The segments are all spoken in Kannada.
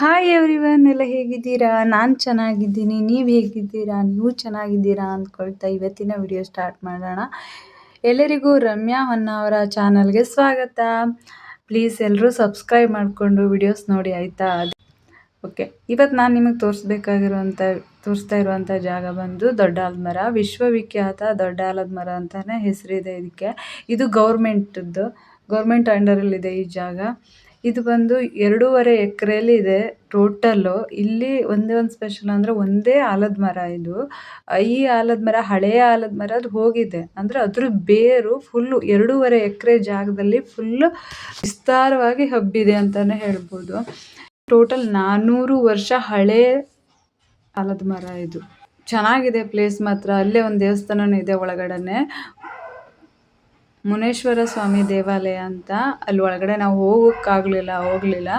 ಹಾಯ್ ಎವ್ರಿವನ್ ಎಲ್ಲ ಹೇಗಿದ್ದೀರಾ? ನಾನು ಚೆನ್ನಾಗಿದ್ದೀನಿ. ನೀವು ಹೇಗಿದ್ದೀರಾ? ನೀವು ಚೆನ್ನಾಗಿದ್ದೀರಾ ಅಂದ್ಕೊಳ್ತಾ ಇವತ್ತಿನ ವಿಡಿಯೋ ಸ್ಟಾರ್ಟ್ ಮಾಡೋಣ. ಎಲ್ಲರಿಗೂ ರಮ್ಯಾ ಹೊನ್ನಾವರ ಚಾನಲ್ಗೆ ಸ್ವಾಗತ. ಪ್ಲೀಸ್ ಎಲ್ಲರೂ ಸಬ್ಸ್ಕ್ರೈಬ್ ಮಾಡಿಕೊಂಡು ವಿಡಿಯೋಸ್ ನೋಡಿ ಆಯಿತಾ? ಓಕೆ ಇವತ್ತು ನಾನು ನಿಮಗೆ ತೋರಿಸ್ಬೇಕಾಗಿರುವಂಥ ತೋರಿಸ್ತಾ ಇರುವಂಥ ಜಾಗ ಬಂದು ದೊಡ್ಡ ಆಲದ ವಿಶ್ವವಿಖ್ಯಾತ ದೊಡ್ಡ ಆಲದ ಮರ ಅಂತಲೇ ಹೆಸರಿದೆ ಇದಕ್ಕೆ. ಇದು ಗೌರ್ಮೆಂಟದ್ದು ಗೌರ್ಮೆಂಟ್ ಅಂಡರಲ್ಲಿದೆ ಈ ಜಾಗ. ಇದು ಬಂದು ಎರಡೂವರೆ ಎಕರೆಯಲ್ಲಿ ಇದೆ ಟೋಟಲ್ಲು. ಇಲ್ಲಿ ಒಂದೇ ಒಂದು ಸ್ಪೆಷಲ್ ಅಂದರೆ ಒಂದೇ ಆಲದ ಮರ ಇದು. ಈ ಆಲದ ಮರ, ಹಳೆಯ ಆಲದ ಮರ ಅದು ಹೋಗಿದೆ. ಅಂದರೆ ಅದ್ರ ಬೇರು ಫುಲ್ಲು ಎರಡೂವರೆ ಎಕರೆ ಜಾಗದಲ್ಲಿ ಫುಲ್ಲು ವಿಸ್ತಾರವಾಗಿ ಹಬ್ಬಿದೆ ಅಂತಲೇ ಹೇಳ್ಬೋದು. ಟೋಟಲ್ ನಾನ್ನೂರು ವರ್ಷ ಹಳೆ ಆಲದ ಮರ ಇದು. ಚೆನ್ನಾಗಿದೆ ಪ್ಲೇಸ್ ಮಾತ್ರ. ಅಲ್ಲೇ ಒಂದು ದೇವಸ್ಥಾನನೂ ಇದೆ ಒಳಗಡೆನೆ. ಮುನೇಶ್ವರ ಸ್ವಾಮಿ ದೇವಾಲಯ ಅಂತ ಅಲ್ಲಿ ಒಳಗಡೆ ನಾವು ಹೋಗೋಕ್ಕಾಗಲಿಲ್ಲ, ಹೋಗಲಿಲ್ಲ.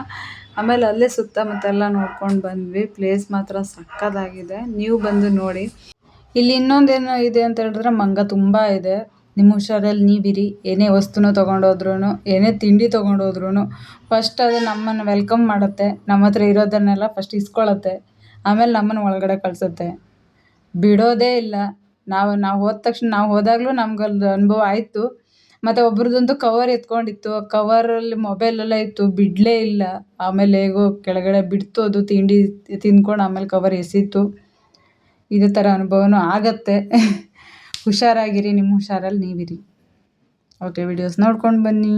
ಆಮೇಲೆ ಅಲ್ಲೇ ಸುತ್ತಮುತ್ತ ಎಲ್ಲ ನೋಡ್ಕೊಂಡು ಬಂದ್ವಿ. ಪ್ಲೇಸ್ ಮಾತ್ರ ಸಕ್ಕತ್ತಾಗಿದೆ ನೀವು ಬಂದು ನೋಡಿ. ಇಲ್ಲಿ ಇನ್ನೊಂದೇನು ಇದೆ ಅಂತ ಹೇಳಿದ್ರೆ ಮಂಗ ತುಂಬ ಇದೆ. ನಿಮ್ಮ ಹುಷಾರಲ್ಲಿ ನೀವಿರಿ. ಏನೇ ವಸ್ತುನ ತೊಗೊಂಡೋದ್ರೂ ಏನೇ ತಿಂಡಿ ತೊಗೊಂಡೋದ್ರೂ ಫಸ್ಟ್ ಅದು ನಮ್ಮನ್ನು ವೆಲ್ಕಮ್ ಮಾಡುತ್ತೆ. ನಮ್ಮ ಹತ್ರ ಇರೋದನ್ನೆಲ್ಲ ಫಸ್ಟ್ ಇಸ್ಕೊಳ್ಳುತ್ತೆ. ಆಮೇಲೆ ನಮ್ಮನ್ನು ಒಳಗಡೆ ಕಳಿಸುತ್ತೆ. ಬಿಡೋದೇ ಇಲ್ಲ. ನಾವು ನಾವು ಹೋದ ತಕ್ಷಣ, ನಾವು ಹೋದಾಗಲೂ ನಮ್ಗೆ ಅನುಭವ ಆಯಿತು. ಮತ್ತು ಒಬ್ರದೊಂದು ಕವರ್ ಎತ್ಕೊಂಡಿತ್ತು. ಕವರಲ್ಲಿ ಮೊಬೈಲೆಲ್ಲ ಇತ್ತು, ಬಿಡಲೇ ಇಲ್ಲ. ಆಮೇಲೆ ಹೇಗೋ ಕೆಳಗಡೆ ಬಿಡ್ತು ಅದು ತಿಂಡಿ ತಿಂದ್ಕೊಂಡು ಆಮೇಲೆ ಕವರ್ ಎಸಿತ್ತು. ಇದೇ ಥರ ಅನುಭವನೂ ಆಗತ್ತೆ. ಹುಷಾರಾಗಿರಿ, ನಿಮ್ಮ ಹುಷಾರಲ್ಲಿ ನೀವಿರಿ. ಓಕೆ ವಿಡಿಯೋಸ್ ನೋಡ್ಕೊಂಡು ಬನ್ನಿ.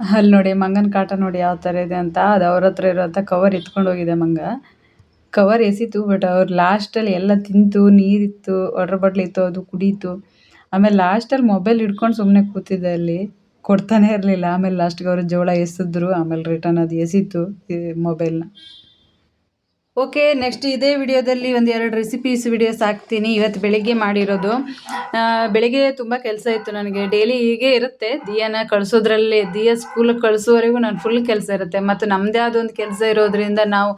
ಅಲ್ಲಿ ನೋಡಿ, ಮಂಗನ ಕಾಟ ನೋಡಿ ಯಾವ ಥರ ಇದೆ ಅಂತ ಅದು ಅವ್ರ ಹತ್ರ ಇರೋಂಥ ಕವರ್ ಎತ್ಕೊಂಡು ಹೋಗಿದೆ ಮಂಗ. ಕವರ್ ಎಸೀತು ಬಟ್ ಅವ್ರು ಲಾಸ್ಟಲ್ಲಿ ಎಲ್ಲ ತಿಂತು, ನೀರಿತ್ತು ವಾಟರ್ ಬಾಟ್ಲ್ ಇತ್ತು, ಅದು ಕುಡೀತು. ಆಮೇಲೆ ಲಾಸ್ಟಲ್ಲಿ ಮೊಬೈಲ್ ಹಿಡ್ಕೊಂಡು ಸುಮ್ಮನೆ ಕೂತಿದೆ ಅಲ್ಲಿ. ಕೊಡ್ತಾನೆ ಇರಲಿಲ್ಲ. ಆಮೇಲೆ ಲಾಸ್ಟ್ಗೆ ಅವರು ಜೋಳ ಎಸೆದ್ರು ಆಮೇಲೆ ರಿಟರ್ನ್ ಅದು ಎಸೀತು ಮೊಬೈಲ್ ಮೊಬೈಲ್ನ ಓಕೆ ನೆಕ್ಸ್ಟ್ ಇದೇ ವಿಡಿಯೋದಲ್ಲಿ ಒಂದು ಎರಡು ರೆಸಿಪೀಸ್ ವಿಡಿಯೋಸ್ ಹಾಕ್ತೀನಿ. ಇವತ್ತು ಬೆಳಿಗ್ಗೆ ಮಾಡಿರೋದು. ಬೆಳಿಗ್ಗೆ ತುಂಬ ಕೆಲಸ ಇತ್ತು ನನಗೆ. ಡೈಲಿ ಹೀಗೆ ಇರುತ್ತೆ. ದಿಯಾನ ಕಳಿಸೋದ್ರಲ್ಲಿ, ದಿಯಾ ಸ್ಕೂಲಿಗೆ ಕಳಿಸೋವರೆಗೂ ನಾನು ಫುಲ್ ಕೆಲಸ ಇರುತ್ತೆ. ಮತ್ತು ನಮ್ಮದೇ ಆದ ಒಂದು ಕೆಲಸ ಇರೋದ್ರಿಂದ ನಾವು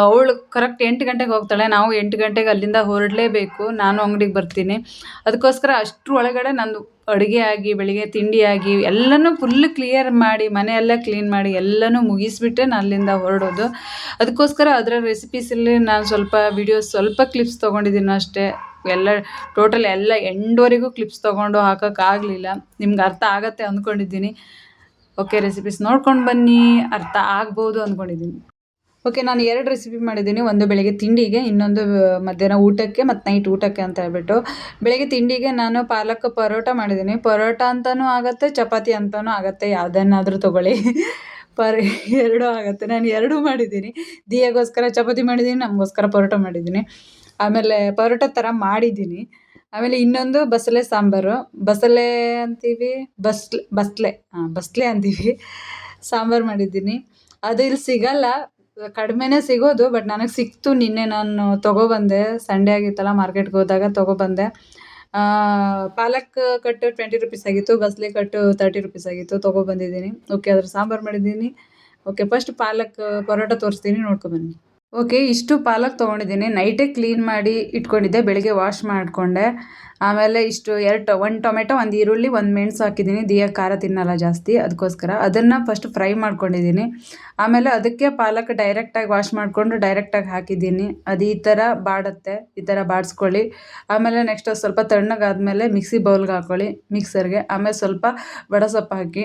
ಅವಳು ಕರೆಕ್ಟ್ ಎಂಟು ಗಂಟೆಗೆ ಹೋಗ್ತಾಳೆ. ನಾವು ಎಂಟು ಗಂಟೆಗೆ ಅಲ್ಲಿಂದ ಹೊರಡಲೇಬೇಕು. ನಾನು ಅಂಗಡಿಗೆ ಬರ್ತೀನಿ. ಅದಕ್ಕೋಸ್ಕರ ಅಷ್ಟರ ಒಳಗಡೆ ನಂದು ಅಡುಗೆ ಆಗಿ ಬೆಳಿಗ್ಗೆ ತಿಂಡಿ ಆಗಿ ಎಲ್ಲನೂ ಫುಲ್ ಕ್ಲಿಯರ್ ಮಾಡಿ, ಮನೆಯೆಲ್ಲ ಕ್ಲೀನ್ ಮಾಡಿ ಎಲ್ಲನೂ ಮುಗಿಸ್ಬಿಟ್ಟೆ ನಾನು ಅಲ್ಲಿಂದ ಹೊರಡೋದು. ಅದಕ್ಕೋಸ್ಕರ ಅದರ ರೆಸಿಪೀಸಲ್ಲಿ ನಾನು ಸ್ವಲ್ಪ ವಿಡಿಯೋ ಸ್ವಲ್ಪ ಕ್ಲಿಪ್ಸ್ ತೊಗೊಂಡಿದ್ದೀನಿ ಅಷ್ಟೇ. ಎಲ್ಲ ಟೋಟಲ್ ಎಲ್ಲ ಎಂಡೋರಿಗೂ ಕ್ಲಿಪ್ಸ್ ತೊಗೊಂಡು ಹಾಕೋಕ್ಕಾಗಲಿಲ್ಲ ನಿಮ್ಗೆ ಅರ್ಥ ಆಗತ್ತೆ ಅಂದ್ಕೊಂಡಿದ್ದೀನಿ ಓಕೆ ರೆಸಿಪೀಸ್ ನೋಡ್ಕೊಂಡು ಬನ್ನಿ. ಅರ್ಥ ಆಗ್ಬೋದು ಅಂದ್ಕೊಂಡಿದ್ದೀನಿ ಓಕೆ ನಾನು ಎರಡು ರೆಸಿಪಿ ಮಾಡಿದ್ದೀನಿ. ಒಂದು ಬೆಳಗ್ಗೆ ತಿಂಡಿಗೆ, ಇನ್ನೊಂದು ಮಧ್ಯಾಹ್ನ ಊಟಕ್ಕೆ ಮತ್ತು ನೈಟ್ ಊಟಕ್ಕೆ ಅಂತ ಹೇಳ್ಬಿಟ್ಟು. ಬೆಳಗ್ಗೆ ತಿಂಡಿಗೆ ನಾನು ಪಾಲಕ್ ಪರೋಟ ಮಾಡಿದ್ದೀನಿ. ಪರೋಟ ಅಂತಲೂ ಆಗುತ್ತೆ, ಚಪಾತಿ ಅಂತಲೂ ಆಗುತ್ತೆ, ಯಾವುದನ್ನಾದರೂ ತೊಗೊಳ್ಳಿ. ಪರ್, ಎರಡೂ ಆಗುತ್ತೆ. ನಾನು ಎರಡೂ ಮಾಡಿದ್ದೀನಿ. ದಿಯಾಗೋಸ್ಕರ ಚಪಾತಿ ಮಾಡಿದ್ದೀನಿ, ನಮಗೋಸ್ಕರ ಪರೋಟ ಮಾಡಿದ್ದೀನಿ. ಆಮೇಲೆ ಪರೋಟ ಥರ ಮಾಡಿದ್ದೀನಿ. ಆಮೇಲೆ ಇನ್ನೊಂದು ಬಸಳೆ ಸಾಂಬಾರು. ಬಸಳೆ ಅಂತೀವಿ, ಬಸ್ಲೆ ಬಸ್ಲೆ ಹಾಂ ಬಸ್ಲೆ ಅಂತೀವಿ. ಸಾಂಬಾರು ಮಾಡಿದ್ದೀನಿ. ಅದು ಇಲ್ಲಿ ಸಿಗಲ್ಲ. ಕಡಿಮೆನೇ ಸಿಗೋದು, ಬಟ್ ನನಗೆ ಸಿಕ್ತು ನಿನ್ನೆ ನಾನು ತೊಗೊಬಂದೆ ಸಂಡೇ ಆಗಿತ್ತಲ್ಲ ಮಾರ್ಕೆಟ್ಗೆ ಹೋದಾಗ ತೊಗೊಬಂದೆ ಪಾಲಕ್ ಕಟ್ಟು ಟ್ವೆಂಟಿ ರುಪೀಸ್ ಆಗಿತ್ತು ಬಸ್ಲೆ ಕಟ್ಟು ತರ್ಟಿ ರುಪೀಸ್ ಆಗಿತ್ತು ತೊಗೊಬಂದಿದ್ದೀನಿ ಓಕೆ ಅದ್ರ ಸಾಂಬಾರು ಮಾಡಿದ್ದೀನಿ. ಓಕೆ ಫಸ್ಟ್ ಪಾಲಕ್ ಪರೋಟ ತೋರಿಸ್ತೀನಿ ನೋಡ್ಕೊಬನ್ನಿ ಓಕೆ, ಇಷ್ಟು ಪಾಲಕ್ ತೊಗೊಂಡಿದ್ದೀನಿ. ನೈಟೇ ಕ್ಲೀನ್ ಮಾಡಿ ಇಟ್ಕೊಂಡಿದ್ದೆ, ಬೆಳಿಗ್ಗೆ ವಾಶ್ ಮಾಡಿಕೊಂಡೆ. ಆಮೇಲೆ ಇಷ್ಟು ಎರಡು ಒಂದು ಟೊಮೆಟೊ, ಒಂದು ಈರುಳ್ಳಿ, ಒಂದು ಮೆಣಸು ಹಾಕಿದ್ದೀನಿ. ದಿಯಾ, ಖಾರ ತಿನ್ನಲ್ಲ ಜಾಸ್ತಿ, ಅದಕ್ಕೋಸ್ಕರ. ಅದನ್ನು ಫಸ್ಟ್ ಫ್ರೈ ಮಾಡ್ಕೊಂಡಿದ್ದೀನಿ. ಆಮೇಲೆ ಅದಕ್ಕೆ ಪಾಲಕ್ ಡೈರೆಕ್ಟಾಗಿ ವಾಶ್ ಮಾಡಿಕೊಂಡು ಡೈರೆಕ್ಟಾಗಿ ಹಾಕಿದ್ದೀನಿ. ಅದು ಈ ಥರ ಬಾಡುತ್ತೆ, ಈ ಥರ ಬಾಡಿಸ್ಕೊಳ್ಳಿ. ಆಮೇಲೆ ನೆಕ್ಸ್ಟ್ ಸ್ವಲ್ಪ ತಣ್ಣಗಾದಮೇಲೆ ಮಿಕ್ಸಿ ಬೌಲ್ಗೆ ಹಾಕ್ಕೊಳ್ಳಿ ಮಿಕ್ಸರ್ಗೆ ಆಮೇಲೆ ಸ್ವಲ್ಪ ಬಡಸೊಪ್ಪು ಸೊಪ್ಪು ಹಾಕಿ,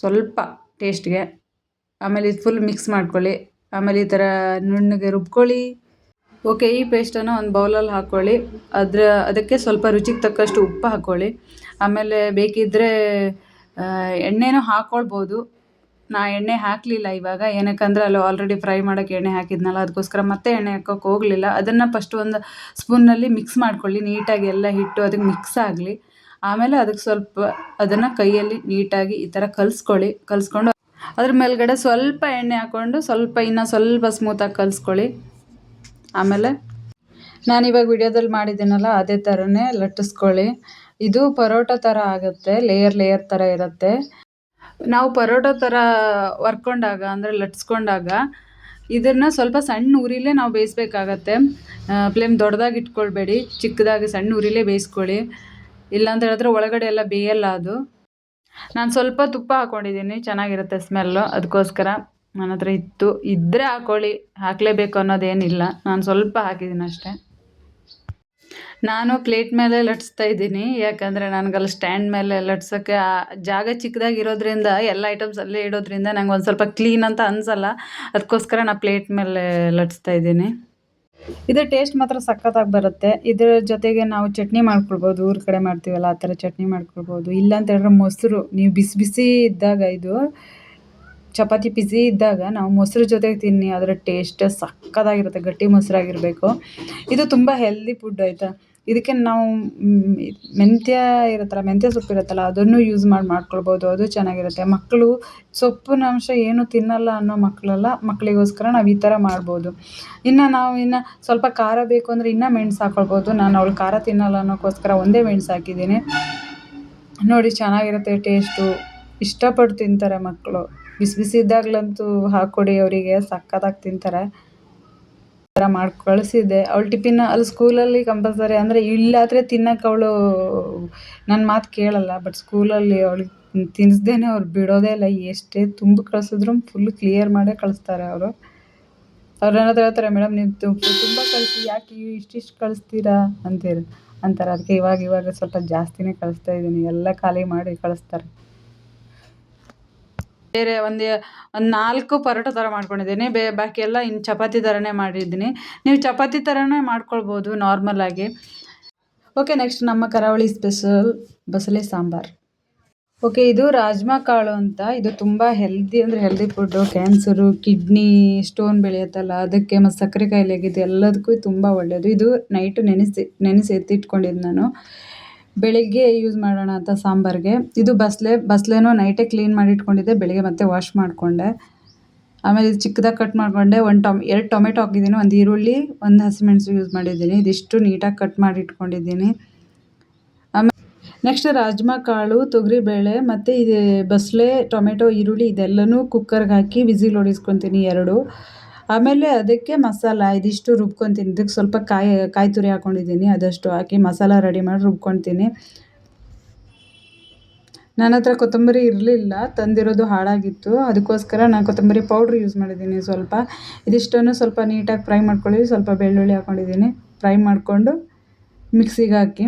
ಸ್ವಲ್ಪ ಟೇಸ್ಟ್ಗೆ ಆಮೇಲೆ ಇದು ಫುಲ್ ಮಿಕ್ಸ್ ಮಾಡ್ಕೊಳ್ಳಿ. ಆಮೇಲೆ ಈ ಥರ ನುಣ್ಣಗೆ ರುಬ್ಕೊಳ್ಳಿ. ಓಕೆ ಈ ಪೇಸ್ಟನ್ನು ಒಂದು ಬೌಲಲ್ಲಿ ಹಾಕ್ಕೊಳ್ಳಿ ಅದರ, ಅದಕ್ಕೆ ಸ್ವಲ್ಪ ರುಚಿಗೆ ತಕ್ಕಷ್ಟು ಉಪ್ಪು ಹಾಕ್ಕೊಳ್ಳಿ ಆಮೇಲೆ ಬೇಕಿದ್ದರೆ ಎಣ್ಣೆನೂ ಹಾಕ್ಕೊಳ್ಬೋದು ನಾ ಎಣ್ಣೆ ಹಾಕಲಿಲ್ಲ ಇವಾಗ. ಏನಕ್ಕಂದ್ರೆ ಅಲ್ಲಿ ಆಲ್ರೆಡಿ ಫ್ರೈ ಮಾಡೋಕ್ಕೆ ಎಣ್ಣೆ ಹಾಕಿದ್ನಲ್ಲ ಅದಕ್ಕೋಸ್ಕರ ಮತ್ತೆ ಎಣ್ಣೆ ಹಾಕೋಕೆ ಹೋಗಲಿಲ್ಲ. ಅದನ್ನು ಫಸ್ಟ್ ಒಂದು ಸ್ಪೂನಲ್ಲಿ ಮಿಕ್ಸ್ ಮಾಡ್ಕೊಳ್ಳಿ. ನೀಟಾಗಿ ಎಲ್ಲ ಹಿಟ್ಟು ಅದಕ್ಕೆ ಮಿಕ್ಸ್ ಆಗಲಿ. ಆಮೇಲೆ ಅದಕ್ಕೆ ಸ್ವಲ್ಪ, ಅದನ್ನು ಕೈಯಲ್ಲಿ ನೀಟಾಗಿ ಈ ಥರ ಕಲಿಸ್ಕೊಳ್ಳಿ. ಕಲಿಸ್ಕೊಂಡು ಅದ್ರ ಮೇಲ್ಗಡೆ ಸ್ವಲ್ಪ ಎಣ್ಣೆ ಹಾಕ್ಕೊಂಡು ಸ್ವಲ್ಪ ಇನ್ನೂ ಸ್ವಲ್ಪ ಸ್ಮೂತಾಗಿ ಕಲಿಸ್ಕೊಳ್ಳಿ. ಆಮೇಲೆ ನಾನಿವಾಗ ವಿಡಿಯೋದಲ್ಲಿ ಮಾಡಿದ್ದೀನಲ್ಲ ಅದೇ ಥರನೇ ಲಟ್ಟಿಸ್ಕೊಳ್ಳಿ. ಇದು ಪರೋಟ ಥರ ಆಗುತ್ತೆ ಲೇಯರ್ ಲೇಯರ್ ಥರ ಇರುತ್ತೆ. ನಾವು ಪರೋಟ ಥರ ವರ್ಕೊಂಡಾಗ ಅಂದರೆ ಲಟ್ಸ್ಕೊಂಡಾಗ ಇದನ್ನು ಸ್ವಲ್ಪ ಸಣ್ಣ ಉರಿಲೇ ನಾವು ಬೇಯಿಸ್ಬೇಕಾಗತ್ತೆ. ಫ್ಲೇಮ್ ದೊಡ್ಡದಾಗಿ ಇಟ್ಕೊಳ್ಬೇಡಿ, ಚಿಕ್ಕದಾಗಿ ಸಣ್ಣ ಉರಿಲೇ ಬೇಯಿಸ್ಕೊಳ್ಳಿ. ಇಲ್ಲಾಂತ ಹೇಳಿದ್ರೆ ಒಳಗಡೆ ಎಲ್ಲ ಬೇಯಲ್ಲ ಅದು. ನಾನು ಸ್ವಲ್ಪ ತುಪ್ಪ ಹಾಕ್ಕೊಂಡಿದ್ದೀನಿ ಚೆನ್ನಾಗಿರುತ್ತೆ ಸ್ಮೆಲ್ಲು ಅದಕ್ಕೋಸ್ಕರ ನನ್ನ ಹತ್ರ ಇತ್ತು. ಇದ್ದರೆ ಹಾಕ್ಕೊಳ್ಳಿ ಹಾಕಲೇಬೇಕು ಅನ್ನೋದೇನಿಲ್ಲ. ನಾನು ಸ್ವಲ್ಪ ಹಾಕಿದ್ದೀನಿ ಅಷ್ಟೇ. ನಾನು ಪ್ಲೇಟ್ ಮೇಲೆ ಲಟ್ಸ್ತಾ ಇದ್ದೀನಿ. ಯಾಕಂದರೆ ನನಗಲ್ಲಿ ಸ್ಟ್ಯಾಂಡ್ ಮೇಲೆ ಲಟ್ಸೋಕ್ಕೆ ಜಾಗ ಚಿಕ್ಕದಾಗಿರೋದ್ರಿಂದ, ಎಲ್ಲ ಐಟಮ್ಸ್ ಅಲ್ಲೇ ಇಡೋದ್ರಿಂದ ನಂಗೆ ಒಂದು ಸ್ವಲ್ಪ ಕ್ಲೀನ್ ಅಂತ ಅನಿಸಲ್ಲ. ಅದಕ್ಕೋಸ್ಕರ ನಾನು ಪ್ಲೇಟ್ ಮೇಲೆ ಲಟ್ಸ್ತಾ ಇದ್ದೀನಿ. ಇದು ಟೇಸ್ಟ್ ಮಾತ್ರ ಸಖತ್ತಾಗಿ ಬರುತ್ತೆ. ಇದರ ಜೊತೆಗೆ ನಾವು ಚಟ್ನಿ ಮಾಡ್ಕೊಳ್ಬೋದು. ಊರ ಕಡೆ ಮಾಡ್ತೀವಲ್ಲ, ಆ ಥರ ಚಟ್ನಿ ಮಾಡ್ಕೊಳ್ಬೋದು. ಇಲ್ಲ ಅಂತ ಹೇಳಿದ್ರೆ ಮೊಸರು, ನೀವು ಬಿಸಿ ಬಿಸಿ ಇದ್ದಾಗ ಇದು ಚಪಾತಿ ಬಿಸಿ ಇದ್ದಾಗ ನಾವು ಮೊಸರು ಜೊತೆಗೆ ತಿನ್ನಿ, ಅದರ ಟೇಸ್ಟ್ ಸಖತ್ತಾಗಿರುತ್ತೆ. ಗಟ್ಟಿ ಮೊಸರಾಗಿರಬೇಕು. ಇದು ತುಂಬ ಹೆಲ್ದಿ ಫುಡ್ ಆಯಿತಾ? ಇದಕ್ಕೆ ನಾವು ಮೆಂತ್ಯ ಇರುತ್ತಲ್ಲ, ಮೆಂತ್ಯ ಸೊಪ್ಪು ಇರುತ್ತಲ್ಲ, ಅದನ್ನು ಯೂಸ್ ಮಾಡಿ, ಮಾಡ್ಕೊಳ್ಬೋದು. ಅದು ಚೆನ್ನಾಗಿರುತ್ತೆ. ಮಕ್ಕಳು ಸೊಪ್ಪಿನ ಅಂಶ ಏನು ತಿನ್ನಲ್ಲ ಅನ್ನೋ ಮಕ್ಕಳೆಲ್ಲ, ಮಕ್ಕಳಿಗೋಸ್ಕರ ನಾವು ಈ ಥರ ಮಾಡ್ಬೋದು. ಇನ್ನು ನಾವು ಇನ್ನು ಸ್ವಲ್ಪ ಖಾರ ಬೇಕು ಅಂದರೆ ಇನ್ನೂ ಮೆಣಸು ಹಾಕ್ಕೊಳ್ಬೋದು ನಾನು ಅವ್ಳು ಖಾರ ತಿನ್ನಲ್ಲ ಅನ್ನೋಕ್ಕೋಸ್ಕರ ಒಂದೇ ಮೆಣಸು ಹಾಕಿದ್ದೀನಿ. ನೋಡಿ, ಚೆನ್ನಾಗಿರುತ್ತೆ ಟೇಸ್ಟು ಇಷ್ಟಪಟ್ಟು ತಿಂತಾರೆ ಮಕ್ಕಳು. ಬಿಸಿ ಬಿಸಿ ಇದ್ದಾಗಲಂತೂ ಹಾಕ್ಕೊಡಿ ಅವರಿಗೆ ಸಕ್ಕತ್ತಾಗಿ ತಿಂತಾರೆ. ಥರ ಮಾಡಿ ಕಳಿಸಿದ್ದೆ. ಅವಳು ಟಿಫಿನ್ ಅಲ್ಲಿ ಸ್ಕೂಲಲ್ಲಿ ಕಂಪಲ್ಸರಿ ಅಂದರೆ ಇಲ್ಲಾದರೆ ತಿನ್ನಕ್ಕೆ ಅವಳು ನನ್ನ ಮಾತು ಕೇಳಲ್ಲ ಬಟ್ ಸ್ಕೂಲಲ್ಲಿ ಅವಳು ತಿನ್ನಿಸ್ದೇನೆ ಅವ್ರು ಬಿಡೋದೇ ಇಲ್ಲ. ಎಷ್ಟೇ ತುಂಬ ಕಳಿಸಿದ್ರು ಫುಲ್ ಕ್ಲಿಯರ್ ಮಾಡೇ ಕಳಿಸ್ತಾರೆ ಅವರು. ಅವ್ರು ಹತ್ರ ಹೇಳ್ತಾರೆ, ಮೇಡಮ್, ನೀವು ತುಂಬ ಕಳಿಸಿ, ಯಾಕೆ ಇಷ್ಟಿಷ್ಟು ಕಳಿಸ್ತೀರಾ? ಅಂತೇಳಿ ಅಂತಾರೆ. ಅದಕ್ಕೆ ಇವಾಗ ಇವಾಗ ಸ್ವಲ್ಪ ಜಾಸ್ತಿನೇ ಕಳಿಸ್ತಾ ಇದ್ದೀನಿ ಎಲ್ಲ ಖಾಲಿ ಮಾಡಿ ಕಳಿಸ್ತಾರೆ. ಬೇರೆ ಒಂದು ಒಂದು ನಾಲ್ಕು ಪರೋಟ ಥರ ಮಾಡ್ಕೊಂಡಿದ್ದೀನಿ. ಬೇ, ಬಾಕಿ ಎಲ್ಲ ಇನ್ನು ಚಪಾತಿ ಥರನೇ ಮಾಡಿದ್ದೀನಿ. ನೀವು ಚಪಾತಿ ಥರನೇ ಮಾಡ್ಕೊಳ್ಬೋದು ನಾರ್ಮಲಾಗಿ ಓಕೆ, ನೆಕ್ಸ್ಟ್ ನಮ್ಮ ಕರಾವಳಿ ಸ್ಪೆಷಲ್ ಬಸಳೆ ಸಾಂಬಾರು. ಓಕೆ, ಇದು ರಾಜ್ಮಾ ಕಾಳು ಅಂತ. ಇದು ತುಂಬ ಹೆಲ್ದಿ, ಅಂದರೆ healthy food cancer, kidney stone ಬೆಳೆಯುತ್ತಲ್ಲ, ಅದಕ್ಕೆ ಮತ್ತು ಸಕ್ಕರೆ ಕಾಯಿಲೆ ಇದು ಎಲ್ಲದಕ್ಕೂ ತುಂಬ ಒಳ್ಳೆಯದು ಇದು ನೈಟು ನೆನೆಸಿ ನೆನೆಸಿ ಎತ್ತಿಟ್ಕೊಂಡಿದ್ದು ನಾನು. ಬೆಳಿಗ್ಗೆ ಯೂಸ್ ಮಾಡೋಣ ಅಂತ ಸಾಂಬಾರಿಗೆ. ಇದು ಬಸಳೆ ಬಸಳೆನೂ ನೈಟೇ ಕ್ಲೀನ್ ಮಾಡಿ ಇಟ್ಕೊಂಡಿದ್ದೆ ಬೆಳಿಗ್ಗೆ ಮತ್ತೆ ವಾಶ್ ಮಾಡಿಕೊಂಡೆ. ಆಮೇಲೆ ಇದು ಚಿಕ್ಕದಾಗಿ ಕಟ್ ಮಾಡಿಕೊಂಡೆ, ಒಂದು ಟೊಮ್, ಎರಡು ಟೊಮೆಟೊ ಹಾಕಿದ್ದೀನಿ, ಒಂದು ಈರುಳ್ಳಿ, ಒಂದು ಹಸಿಮೆಣಸು ಯೂಸ್ ಮಾಡಿದ್ದೀನಿ. ಇದಿಷ್ಟು ನೀಟಾಗಿ ಕಟ್ ಮಾಡಿ ಇಟ್ಕೊಂಡಿದ್ದೀನಿ ಆಮೇಲೆ ನೆಕ್ಸ್ಟ್ ರಾಜ್ಮಾ ಕಾಳು, ತೊಗರಿಬೇಳೆ, ಮತ್ತು ಇದು ಬಸಳೆ ಟೊಮೆಟೊ, ಈರುಳ್ಳಿ, ಇದೆಲ್ಲನೂ ಕುಕ್ಕರ್ಗೆ ಹಾಕಿ, ವಿಸಿಲ್ ಹೊಡಿಸ್ಕೊತೀನಿ ಎರಡು. ಆಮೇಲೆ ಅದಕ್ಕೆ ಮಸಾಲ, ಇದಿಷ್ಟು ರುಬ್ಕೊತೀನಿ. ಇದಕ್ಕೆ ಸ್ವಲ್ಪ ಕಾಯಿ ಕಾಯಿ ತುರಿ ಹಾಕ್ಕೊಂಡಿದ್ದೀನಿ ಅದಷ್ಟು ಹಾಕಿ ಮಸಾಲ ರೆಡಿ ಮಾಡಿ ರುಬ್ಕೊತೀನಿ. ನನ್ನ ಹತ್ರ ಕೊತ್ತಂಬರಿ ಇರಲಿಲ್ಲ. ತಂದಿರೋದು ಹಾಳಾಗಿತ್ತು. ಅದಕ್ಕೋಸ್ಕರ ನಾನು ಕೊತ್ತಂಬರಿ ಪೌಡ್ರ್ ಯೂಸ್ ಮಾಡಿದ್ದೀನಿ ಸ್ವಲ್ಪ. ಇದಿಷ್ಟನ್ನು ಸ್ವಲ್ಪ ನೀಟಾಗಿ ಫ್ರೈ ಮಾಡ್ಕೊಳ್ಳಿ. ಸ್ವಲ್ಪ ಬೆಳ್ಳುಳ್ಳಿ ಹಾಕ್ಕೊಂಡಿದ್ದೀನಿ ಫ್ರೈ ಮಾಡಿಕೊಂಡು ಮಿಕ್ಸಿಗೆ ಹಾಕಿ.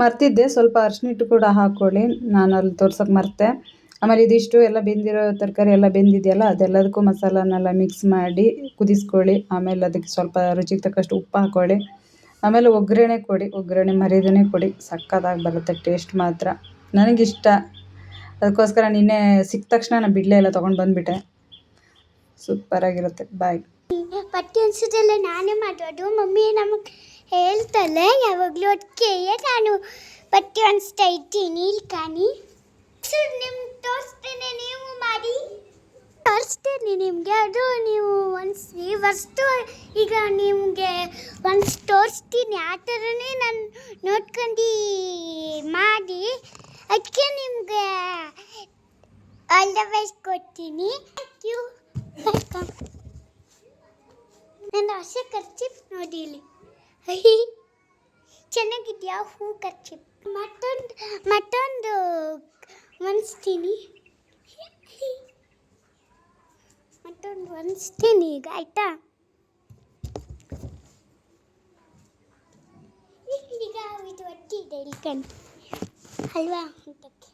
ಮರ್ತಿದ್ದೆ. ಸ್ವಲ್ಪ ಅರ್ಶಿನ ಹಿಟ್ಟು ಕೂಡ ಹಾಕ್ಕೊಳ್ಳಿ. ನಾನು ಅಲ್ಲಿ ತೋರ್ಸೋಕೆ ಮರ್ತೆ. ಆಮೇಲೆ ಇದಿಷ್ಟು ಎಲ್ಲ ಬೆಂದಿರೋ ತರಕಾರಿ ಎಲ್ಲ ಬೆಂದಿದೆಯಲ್ಲ, ಅದೆಲ್ಲದಕ್ಕೂ ಮಸಾಲನೆಲ್ಲ ಮಿಕ್ಸ್ ಮಾಡಿ ಕುದಿಸ್ಕೊಳ್ಳಿ. ಆಮೇಲೆ ಅದಕ್ಕೆ ಸ್ವಲ್ಪ ರುಚಿಗೆ ತಕ್ಕಷ್ಟು ಉಪ್ಪು ಹಾಕ್ಕೊಳ್ಳಿ ಆಮೇಲೆ ಒಗ್ಗರಣೆ ಕೊಡಿ, ಒಗ್ಗರಣೆ ಮರಿದನೆ ಕೊಡಿ. ಸಕ್ಕತ್ತಾಗಿ ಬರುತ್ತೆ ಟೇಸ್ಟ್ ಮಾತ್ರ. ನನಗಿಷ್ಟ. ಅದಕ್ಕೋಸ್ಕರ ನಿನ್ನೆ ಸಿಕ್ಕ ತಕ್ಷಣ ನಾನು ಬಿಡಲೇ ಇಲ್ಲ ತೊಗೊಂಡು ಬಂದುಬಿಟ್ಟೆ. ಸೂಪರಾಗಿರುತ್ತೆ ಬಾಯ್ ಪಟ್ಟಿ ನಾನೇ ಮಾಡೋದು. ಮಮ್ಮಿ ನಮಗೆ ಹೇಳ್ತಾಳೆ, ಯಾವಾಗಲೂ ಅದಕ್ಕೆ ನಾನು ಪಟ್ಟಿ ಅನಿಸ್ತಾ ಇದ್ದೀನಿ, ಇಲ್ಲಿ ಕಾಣಿ. ಸರ್ ನಿಮ್ಗೆ ತೋರಿಸ್ತೇನೆ ನೀವು ಮಾಡಿ. ತೋರಿಸ್ತೇನೆ ನಿಮಗೆ. ಅದು ನೀವು ಒಂದ್ಸಿ ಫಸ್ಟು ಈಗ ನಿಮಗೆ ಒಂದು ತೋರಿಸ್ತೀನಿ ಆ ಥರನೇ ನಾನು ನೋಡ್ಕೊಂಡು ಮಾಡಿ. ಅದಕ್ಕೆ ನಿಮಗೆ ಆಲ್ ದ ಬೆಸ್ಟ್ ಕೊಡ್ತೀನಿ. ಥ್ಯಾಂಕ್ ಯು ವೆಲ್ಕಮ್ ನನ್ನ ಹೊಸ ಖರ್ಚಿಪ್ ನೋಡಿ ಇಲ್ಲಿ. ಅಹಿ, ಚೆನ್ನಾಗಿದ್ಯಾ ಹೂ ಖರ್ಚಿಪ್? ಮತ್ತೊಂದು ಮತ್ತೊಂದು ಒನ್ಸ್ತೀನಿ ಮತ್ತೊಂದು ಒನ್ಸ್ತೀನಿ ಈಗ, ಆಯ್ತಾ? ಈಗ ಇದು ಒಟ್ಟಿ ಇದೆ ಇಲ್ಕಂಡು ಅಲ್ವಾ? ಅಂತಕ್ಕೆ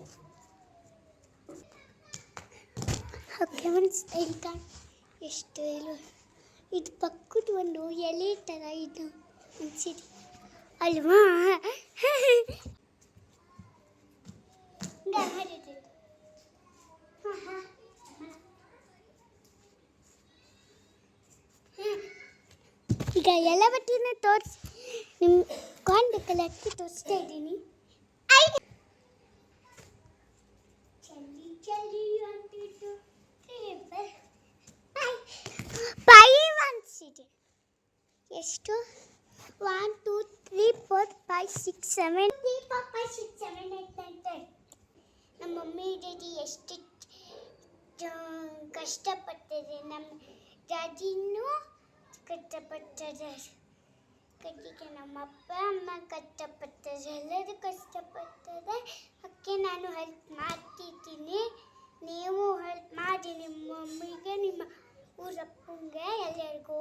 ಓಕೆ ಒನ್ಸ್ತಾ ಇಲ್ಕಂಡು ಎಷ್ಟು ಇದು? ಇದು ಪಕ್ಕದ ಒಂದು ಎಲೆ ಥರ ಇದು. ಅನ್ಸಿದೆ ಅಲ್ವಾ? ಈಗ ಎಲ್ಲ ಬಟ್ಟೆನ ತೋರಿಸಿ ನಿಮ್ಮ ಕಾಣ್ಬೇಕಲ್ಲ ಅಕ್ಕಿ ತೋರಿಸ್ತಾ ಇದ್ದೀನಿ. ಫೈವ್ ಅನ್ಸಿದೆ ಎಷ್ಟು? One two three four five six seven three four five six seven eight nine ten daddy ಎಷ್ಟು ಕಷ್ಟಪಟ್ಟಿದೆ. ನಮ್ಮ ಡ್ಯಾಡಿನೂ ಕಷ್ಟಪಟ್ಟಿದ್ದಾರೆ ಕಟ್ಟಿಗೆ ನಮ್ಮ ಅಪ್ಪ, ಅಮ್ಮ ಕಷ್ಟಪಟ್ಟಿದ್ದಾರೆ ಎಲ್ಲರೂ ಕಷ್ಟಪಟ್ಟಿದ್ದಾರೆ ಅದಕ್ಕೆ ನಾನು ಹೆಲ್ಪ್ ಮಾಡ್ತಿದ್ದೀನಿ. ನೀವು ಹೆಲ್ಪ್ ಮಾಡಿ ನಿಮ್ಮ ಮಮ್ಮಿಗೆ, ನಿಮ್ಮ ಊರಪ್ಪಂಗೆ ಎಲ್ಲರಿಗೂ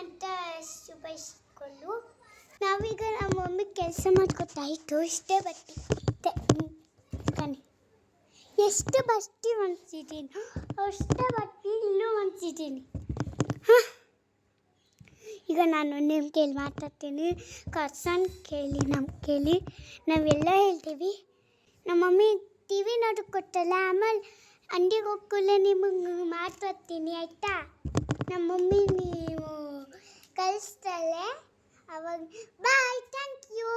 ಅಂತ ಶುಭಾಯಿಸ್ಕೊಂಡು ನಾವೀಗ ನಮ್ಮ ಮಮ್ಮಿ ಕೆಲಸ ಮಾಡ್ಕೊತಾಯಿತು ಇಷ್ಟೇ ತಾನೆ ಎಷ್ಟು ಬಟ್ಟೆ ಒಣಸಿದ್ದೀನಿ ಅಷ್ಟೇ ಬಟ್ಟೆ ಇನ್ನೂ ಒಣಸಿದ್ದೀನಿ ಹಾಂ? ಈಗ ನಾನು ನಿಮ್ಮ ಕೇಳಿ ಮಾತಾಡ್ತೀನಿ. ಕರ್ಸನ್ ಕೇಳಿ ನಮ್ಮ ಕೇಳಿ. ನಾವೆಲ್ಲ ಹೇಳ್ತೀವಿ, ನಮ್ಮ ಮಮ್ಮಿ ಟಿ ವಿ ನೋಡೋಕೆ ಕೊಟ್ಟಲ್ಲ, ಆಮೇಲೆ ಅಂಗಡಿಗೆ ಹೋಗ್ಕೊಳ್ಳೆ ನಿಮಗೆ ಮಾತಾಡ್ತೀನಿ ಆಯಿತಾ? ನಮ್ಮ ಮಮ್ಮಿ ನೀವು ಕಲಿಸ್ತಲ್ಲೇ ಅವಾಗ ಬಾಯ್ ಥ್ಯಾಂಕ್ ಯು